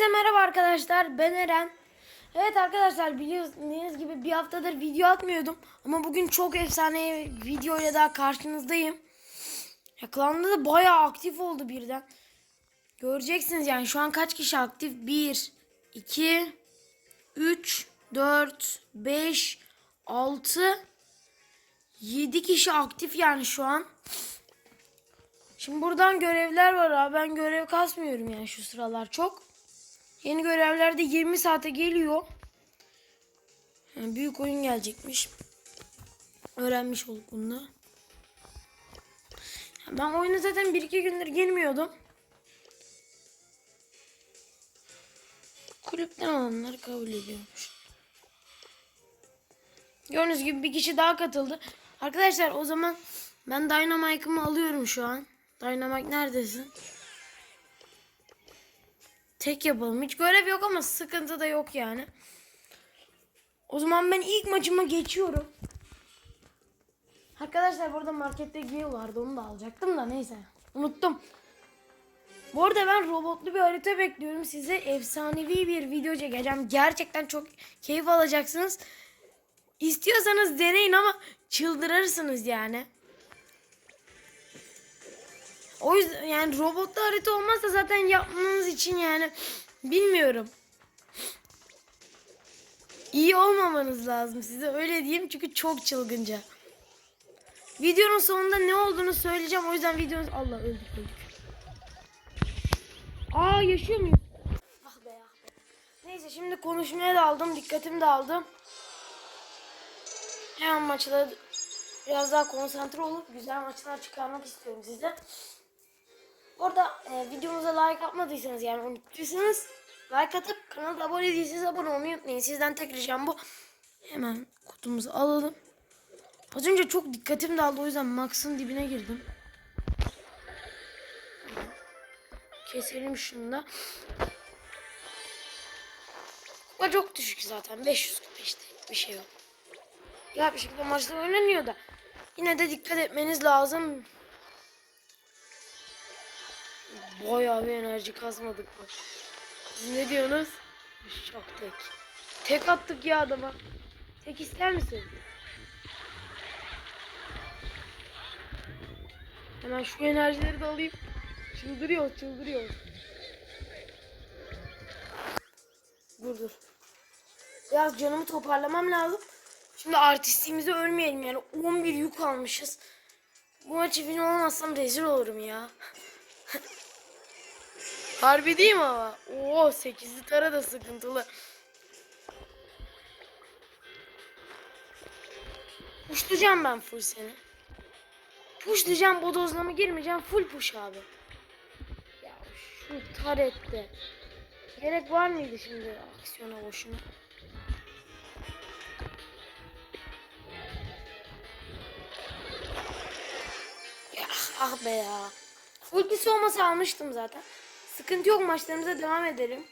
Hepinize merhaba arkadaşlar. Ben Eren. Evet arkadaşlar biliyorsunuz gibi bir haftadır video atmıyordum. Ama bugün çok efsane video ile daha karşınızdayım. Ya klanda da bayağı aktif oldu birden. Göreceksiniz yani şu an kaç kişi aktif? 1, 2, 3, 4, 5, 6, 7 kişi aktif yani şu an. Şimdi buradan görevler var abi. Ben görev kasmıyorum yani şu sıralar çok. Yeni görevler de 20 saate geliyor. Yani büyük oyun gelecekmiş. Öğrenmiş olduk bunu da. Ben oyunu zaten 1-2 gündür girmiyordum. Kulüpten alanlar kabul ediyormuş. Gördüğünüz gibi bir kişi daha katıldı. Arkadaşlar o zaman ben Dynamite'ımı alıyorum şu an. Dynamite neredesin? Tek yapalım. Hiç görev yok ama sıkıntı da yok yani. O zaman ben ilk maçıma geçiyorum. Arkadaşlar burada markette Gale vardı onu da alacaktım da neyse. Unuttum. Bu arada ben robotlu bir harita bekliyorum. Size efsanevi bir video çekeceğim. Gerçekten çok keyif alacaksınız. İstiyorsanız deneyin ama çıldırırsınız yani. O yüzden yani robotlu harita olmazsa zaten yapmanız için yani bilmiyorum. İyi olmamanız lazım size öyle diyeyim çünkü çok çılgınca. Videonun sonunda ne olduğunu söyleyeceğim o yüzden videonun Allah öldük öldük. Aa yaşıyor muyum? Ah be ah be. Neyse şimdi konuşmaya da aldım dikkatimi de aldım. Hemen maçlara biraz daha konsantre olup güzel maçlar çıkarmak istiyorum size. Orada e, videomuza like atmadıysanız yani unuttuysanız like atıp kanala abone değilseniz abone olmayı unutmayın. Sizden tek ricam bu. Hemen kutumuzu alalım. Az önce çok dikkatim dağıldı o yüzden Max'ın dibine girdim. Keselim şunu da. Kupa çok düşük zaten. 500 kupa işte. Bir şey yok. Ya bir şekilde maçta oynanıyor da. Yine de dikkat etmeniz lazım. Bayağı bir enerji kasmadık? Siz ne diyorsunuz? Çok tek. Tek attık ya adama. Tek ister misin? Hemen şu enerjileri de alayım. Çıldırıyor, çıldırıyor. Dur dur. Biraz canımı toparlamam lazım. Şimdi artistliğimizi ölmeyelim yani 11 yük almışız. Bu maçı win olmazsam rezil olurum ya. Harbi değil mi ama? Oo 8'li tara da sıkıntılı. Pushlayacağım ben full seni. Pushlayacağım bodozlama girmeyeceğim full push abi. Ya şu tarette. Gerek var mıydı şimdi aksiyona boşuna? Ya ah be ya. Ultisi olmasa almıştım zaten. Sıkıntı yok maçlarımıza devam edelim.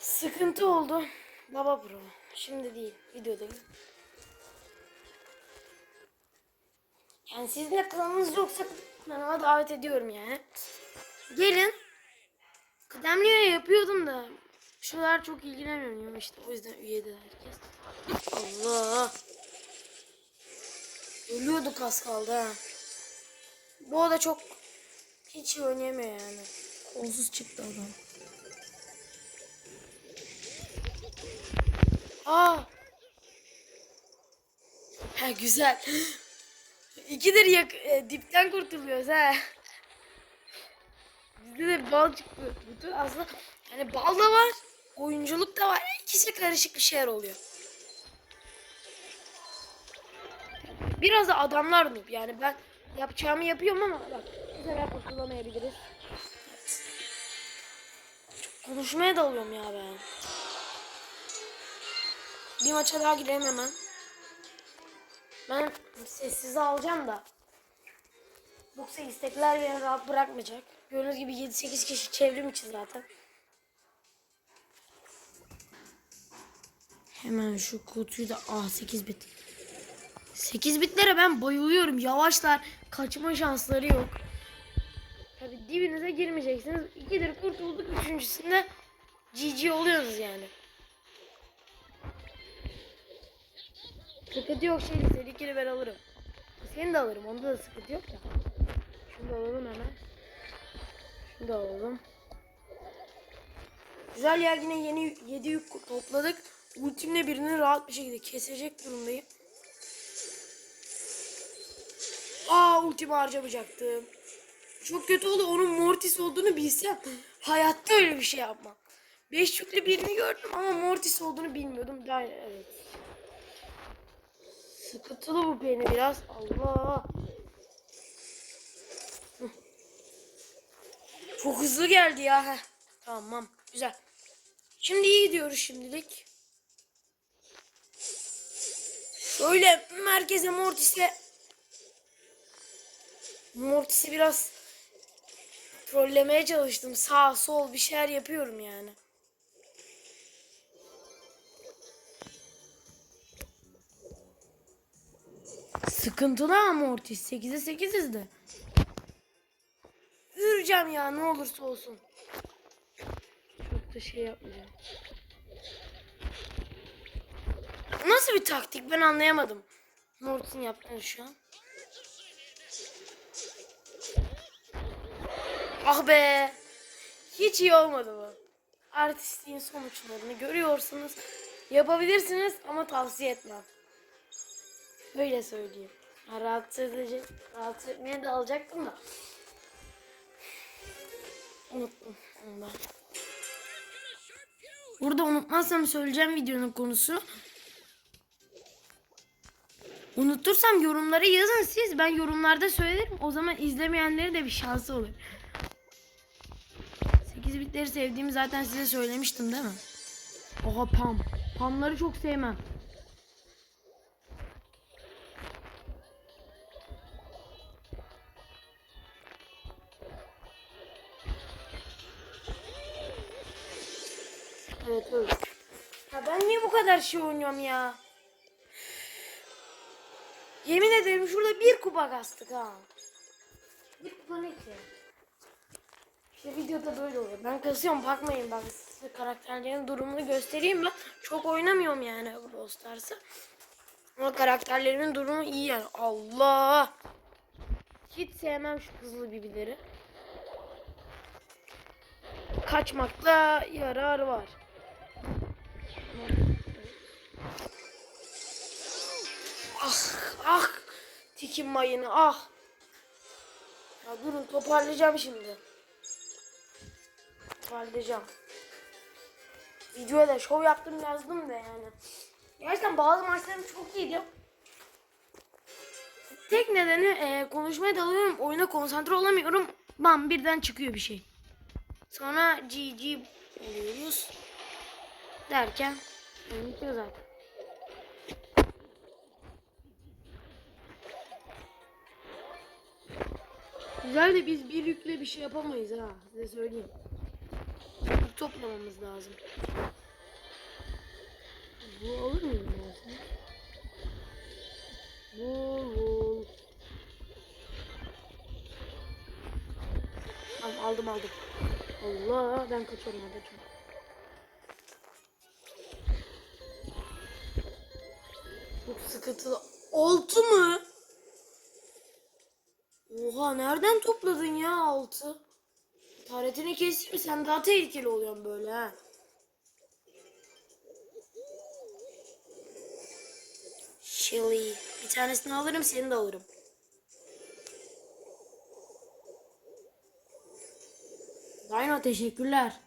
Sıkıntı oldu. Baba bro. Şimdi değil. Videodayım. Yani sizin de kanalınız yoksa kanalıma davet ediyorum yani. Gelin. Kıdemliye yapıyordum da. Şuralar çok ilgilenmiyorum işte. O yüzden üyedi herkes. Allah. Ölüyorduk az kaldı ha. Bu da çok hiç oynayamıyor yani. Kolsuz çıktı adam. Aa. Ha güzel. İkidir yak e, dipten kurtuluyoruz ha. Bizde de bal çıktı. Bütün aslında yani bal da var, oyunculuk da var. İkisi karışık bir şeyler oluyor. Biraz da adamlar noob yani ben yapacağımı yapıyorum ama bak bu sefer kurtulamayabiliriz. Konuşmaya dalıyorum ya ben. Bir maça daha girelim hemen. Ben sessiz alacağım da. Yoksa istekler beni rahat bırakmayacak. Gördüğünüz gibi 7-8 kişi çevrim içi zaten. Hemen şu kutuyu da ah 8 bit. 8 bitlere ben bayılıyorum. Yavaşlar. Kaçma şansları yok. Dibinize girmeyeceksiniz. İkidir kurtulduk. Üçüncüsünde GG oluyorsunuz yani. Sıkıntı yok şey tehlikeli ben alırım. Seni de alırım. Onda da sıkıntı yok ya. Şunu da alalım hemen. Şunu da alalım. Güzel ya yine yeni 7 yük topladık. Ultimle birini rahat bir şekilde kesecek durumdayım. Aa ultimi harcamayacaktım. Çok kötü oldu. Onun Mortis olduğunu bilsem hayatta öyle bir şey yapmam. 5 yüklü birini gördüm ama Mortis olduğunu bilmiyordum. Daha evet. Sıkıntılı bu beni biraz. Allah. Çok hızlı geldi ya. Heh. Tamam. Güzel. Şimdi iyi gidiyoruz şimdilik. Şöyle merkeze Mortis'le Mortis'i biraz trollemeye çalıştım. Sağ sol bir şeyler yapıyorum yani. Sıkıntılı ama Mortis. 8'e 8'iz de. Yürüyeceğim ya ne olursa olsun. Çok da şey yapmayacağım. Nasıl bir taktik ben anlayamadım. Mortis'in yaptığını şu an. Ah be. Hiç iyi olmadı bu. Artistliğin sonuçlarını görüyorsunuz. Yapabilirsiniz ama tavsiye etmem. Öyle söyleyeyim. Ha, rahatsız edici, rahatsız etmeye de alacaktım da. Unuttum onu. Burada unutmazsam söyleyeceğim videonun konusu. Unutursam yorumlara yazın siz. Ben yorumlarda söylerim. O zaman izlemeyenlere de bir şansı olur. 8 bitleri sevdiğimi zaten size söylemiştim değil mi? Oha pam. Pamları çok sevmem. Evet öyle. Ya ben niye bu kadar şey oynuyorum ya? Yemin ederim şurada bir kupa kastık ha. Bir kupa ne ki? İşte videoda böyle oluyor. Ben kasıyorum bakmayın bak size karakterlerin durumunu göstereyim ben. Çok oynamıyorum yani Brawl Stars'ı. Ama karakterlerimin durumu iyi yani. Allah! Hiç sevmem şu hızlı bibileri. Kaçmakta yarar var. Ah ah tikim mayını ah. Ya durun toparlayacağım şimdi. Toparlayacağım. Videoya da şov yaptım yazdım da yani. Gerçekten bazı maçlarım çok iyiydi. Tek nedeni e, konuşmaya dalıyorum. Oyuna konsantre olamıyorum. Bam birden çıkıyor bir şey. Sonra GG oluyoruz. Derken bitiyor zaten. Güzel de biz bir yükle bir şey yapamayız ha. Size söyleyeyim. Toplamamız lazım. Bu mu aslında? Bu bu. Tamam aldım aldım. Allah ben kaçıyorum hadi çok. Çok sıkıntılı. Altı mı? Oha nereden topladın ya altı? Taretini keseyim sen daha tehlikeli oluyorsun böyle ha. Shelly. Bir tanesini alırım seni de alırım. Dino teşekkürler.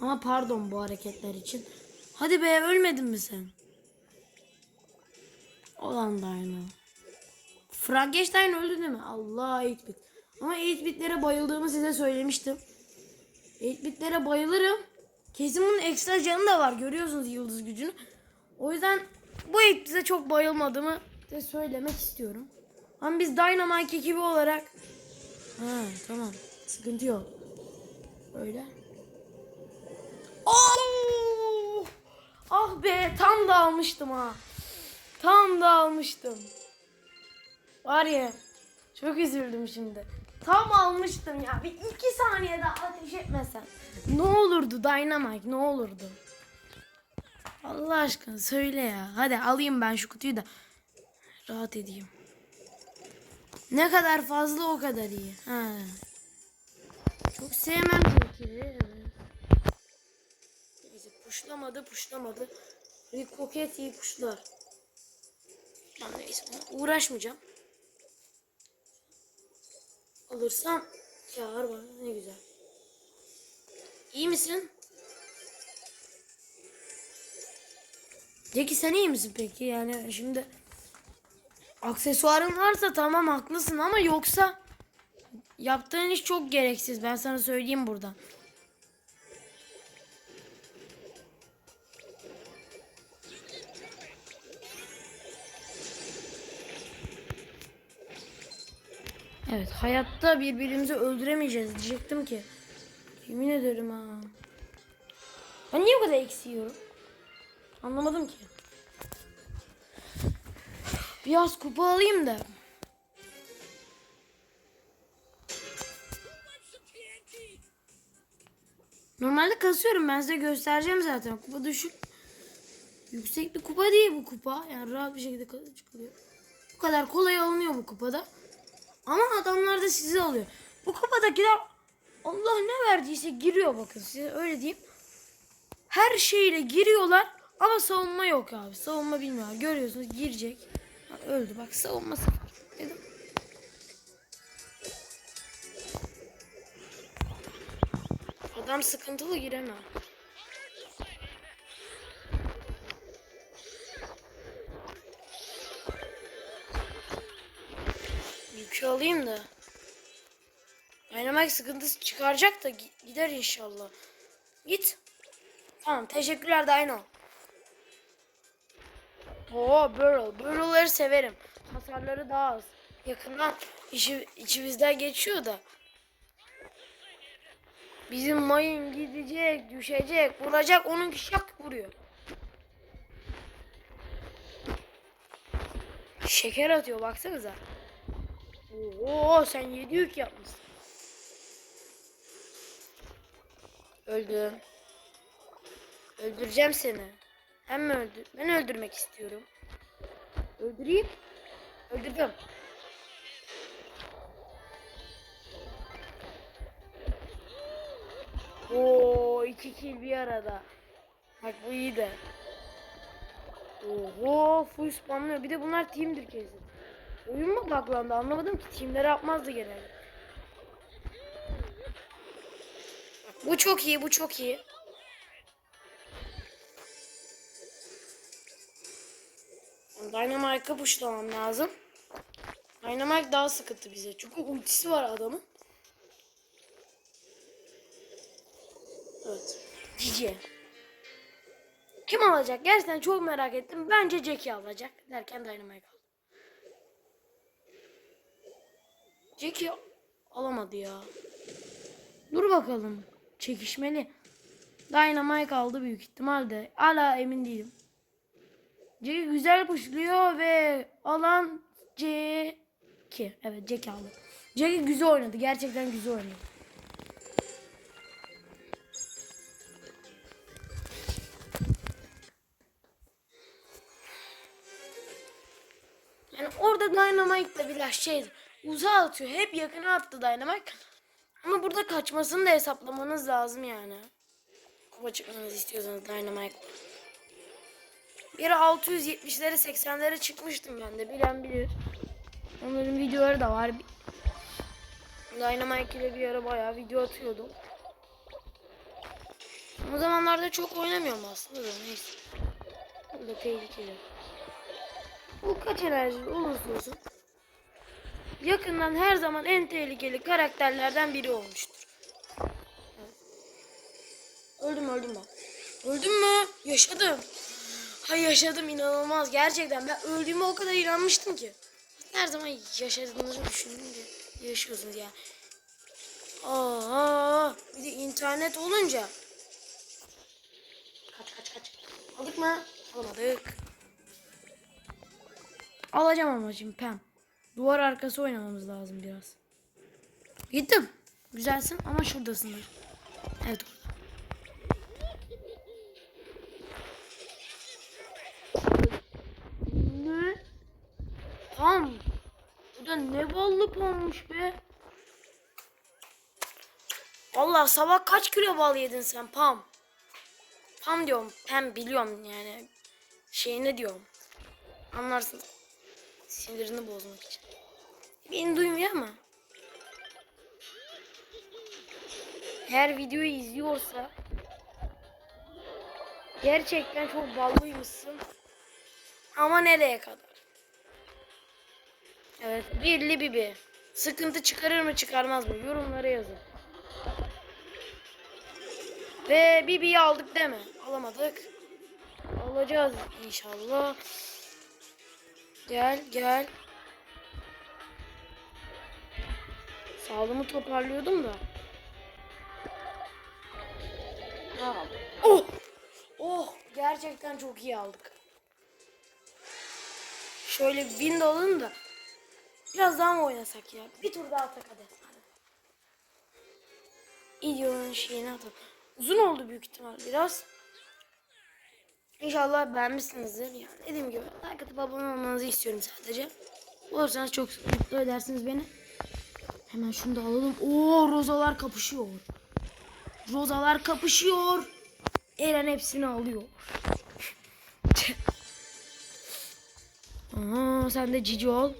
Ama pardon bu hareketler için. Hadi be ölmedin mi sen? Olan Dino. Frankenstein öldü değil mi? Allah 8-bit. Ama 8-bitlere bayıldığımı size söylemiştim. 8-bitlere bayılırım. Kesin bunun ekstra canı da var. Görüyorsunuz yıldız gücünü. O yüzden bu 8-bit'e çok bayılmadığımı size söylemek istiyorum. Ama biz Dynamite ekibi olarak Ha tamam. Sıkıntı yok. Öyle. Oh! Ah be tam da almıştım ha. Tam da almıştım. Var ya çok üzüldüm şimdi. Tam almıştım ya. Bir iki saniyede ateş etmesen. Ne olurdu Dynamite ne olurdu? Allah aşkına söyle ya. Hadi alayım ben şu kutuyu da rahat edeyim. Ne kadar fazla o kadar iyi. Ha. Çok sevmem. Evet. Neyse puşlamadı puşlamadı. Rick Rocket iyi puşlar. Neyse uğraşmayacağım. Alırsam çağır bana ne güzel. İyi misin? Jackie sen iyi misin peki? Yani şimdi aksesuarın varsa tamam haklısın ama yoksa yaptığın iş çok gereksiz. Ben sana söyleyeyim buradan. Evet hayatta birbirimizi öldüremeyeceğiz diyecektim ki. Yemin ederim ha. Ben niye bu kadar eksiyorum? Anlamadım ki. Biraz kupa alayım da. Normalde kasıyorum ben size göstereceğim zaten. Kupa düşük. Yüksek bir kupa değil bu kupa. Yani rahat bir şekilde çıkılıyor. Bu kadar kolay alınıyor bu kupada. Ama adamlar da sizi alıyor. Bu kupadakiler Allah ne verdiyse giriyor bakın size öyle diyeyim. Her şeyle giriyorlar ama savunma yok abi. Savunma bilmiyorlar. Görüyorsunuz girecek. Öldü bak savunma sıfır. Dedim. Adam sıkıntılı giremem. Yükü alayım da. Dynamite sıkıntısı çıkaracak da gi- gider inşallah. Git. Tamam teşekkürler Dino. Oo Burrow. Burrow'ları severim. Hasarları daha az. Yakından işi, içimizden geçiyor da. Bizim mayın gidecek, düşecek, vuracak, onun şak vuruyor. Şeker atıyor baksanıza. Oo sen yedi yük yapmışsın. Öldüm. Öldüreceğim seni. Hem mi öldür? Ben öldürmek istiyorum. Öldüreyim. Öldürdüm. Oo iki kill bir arada. Bak bu iyi de. Oho full spamlıyor. Bir de bunlar team'dir kesin. Oyun mu buglandı anlamadım ki teamleri yapmazdı genelde. Bu çok iyi bu çok iyi. Dynamite'ı puşlamam lazım. Dynamite daha sıkıntı bize. Çünkü ultisi var adamın. Evet. Cici. Kim alacak? Gerçekten çok merak ettim. Bence Jackie alacak. Derken Dynamite aldı. Jackie alamadı ya. Dur bakalım. Çekişmeli. Dynamite aldı büyük ihtimalle. Hala emin değilim. Jackie güzel puşluyor ve alan C2. Evet Jackie aldı. Jackie güzel oynadı. Gerçekten güzel oynadı. Yani orada Dynamite da biraz şey uzağa atıyor. Hep yakına attı Dynamite. Ama burada kaçmasını da hesaplamanız lazım yani. Kupa çıkmanızı istiyorsanız Dynamite. Bir ara 670'lere 80'lere çıkmıştım ben de. Bilen bilir. Onların videoları da var. Dynamite ile bir ara bayağı video atıyordum. O zamanlarda çok oynamıyorum aslında da neyse. Bu da tehlikeli. Bu kaç enerji olursa olsun. Yakından her zaman en tehlikeli karakterlerden biri olmuştur. Öldüm öldüm ben. Öldüm mü? Yaşadım. Hay yaşadım inanılmaz. Gerçekten ben öldüğüme o kadar inanmıştım ki. Her zaman yaşadığınızı düşününce yaşıyorsunuz ya. Aa, bir de internet olunca. Kaç kaç kaç. Aldık mı? Almadık. Alacağım ama şimdi pem. Duvar arkası oynamamız lazım biraz. Gittim. Güzelsin ama şuradasındır. Evet. Ne? Tam. Bu da ne ballı olmuş be. Allah sabah kaç kilo bal yedin sen Pam? Pam diyorum. Pem biliyorum yani. Şeyini diyorum. Anlarsın. Sinirini bozmak için. Beni duymuyor ama. Eğer videoyu izliyorsa gerçekten çok ballıymışsın. Ama nereye kadar? Evet, birli bibi. Sıkıntı çıkarır mı çıkarmaz mı? Yorumlara yazın. Ve Bibi'yi aldık mi? Alamadık. Alacağız inşallah. Gel gel. Sağlığımı toparlıyordum da. Ha. Oh! Oh! Gerçekten çok iyi aldık. Şöyle bir win de alalım da. Biraz daha mı oynasak ya? Bir tur daha atak hadi. İdeonun şeyini atalım. Uzun oldu büyük ihtimal biraz. İnşallah beğenmişsinizdir. Yani dediğim gibi like atıp abone olmanızı istiyorum sadece. Olursanız çok mutlu edersiniz beni. Hemen şunu da alalım. Oo rozalar kapışıyor. Rozalar kapışıyor. Eren hepsini alıyor. Aa, sen de cici ol.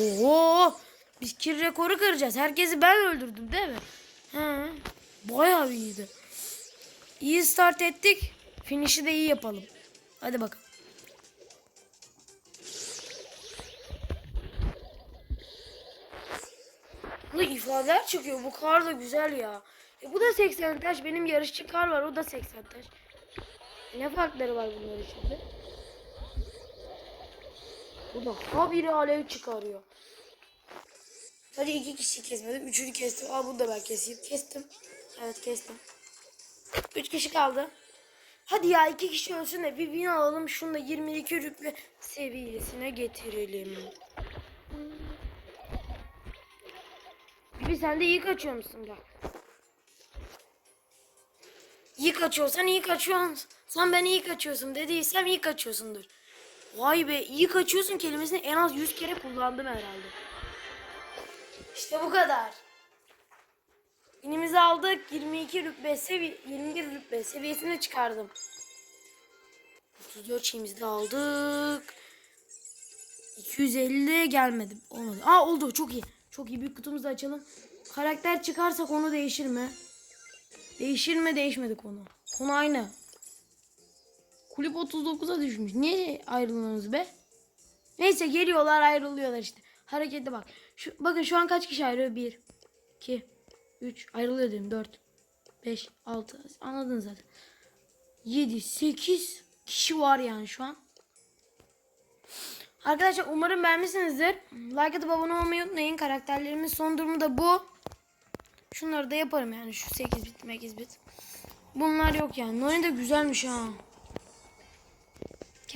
Oo, biz kir rekoru kıracağız. Herkesi ben öldürdüm değil mi? He. Bayağı iyiydi. İyi start ettik. Finish'i de iyi yapalım. Hadi bakalım. Bu ifadeler çıkıyor. Bu kar da güzel ya. E bu da 80 taş. Benim yarışçı kar var. O da 80 taş. Ne farkları var bunlar içinde? Bu da habire alev çıkarıyor. Hadi iki kişi kesmedim. Üçünü kestim. Aa bunu da ben keseyim. Kestim. Evet kestim. Üç kişi kaldı. Hadi ya iki kişi ölsün de bir bin alalım. Şunu da 22 rütbe seviyesine getirelim. Bibi sen de iyi kaçıyor musun gel. İyi kaçıyorsan iyi kaçıyorsun. Sen ben iyi kaçıyorsun dediysem iyi kaçıyorsundur. Vay be iyi kaçıyorsun kelimesini en az 100 kere kullandım herhalde. İşte bu kadar. İnimizi aldık. 22 rütbe sevi 21 rütbe seviyesine çıkardım. 34 şeyimizi de aldık. 250 gelmedi. Olmadı. Aa oldu. Çok iyi. Çok iyi. Büyük kutumuzu açalım. Karakter çıkarsa konu değişir mi? Değişir mi? Değişmedi konu. Konu aynı. Kulüp 39'a düşmüş. Niye ayrılıyorsunuz be? Neyse geliyorlar ayrılıyorlar işte. Harekete bak. Şu, bakın şu an kaç kişi ayrılıyor? 1, 2, 3 ayrılıyor dedim. 4, 5, 6 anladınız zaten. 7, 8 kişi var yani şu an. Arkadaşlar umarım beğenmişsinizdir. Like atıp abone olmayı unutmayın. Karakterlerimin son durumu da bu. Şunları da yaparım yani şu 8 bit 8 bit. Bunlar yok yani. Noni de güzelmiş ha.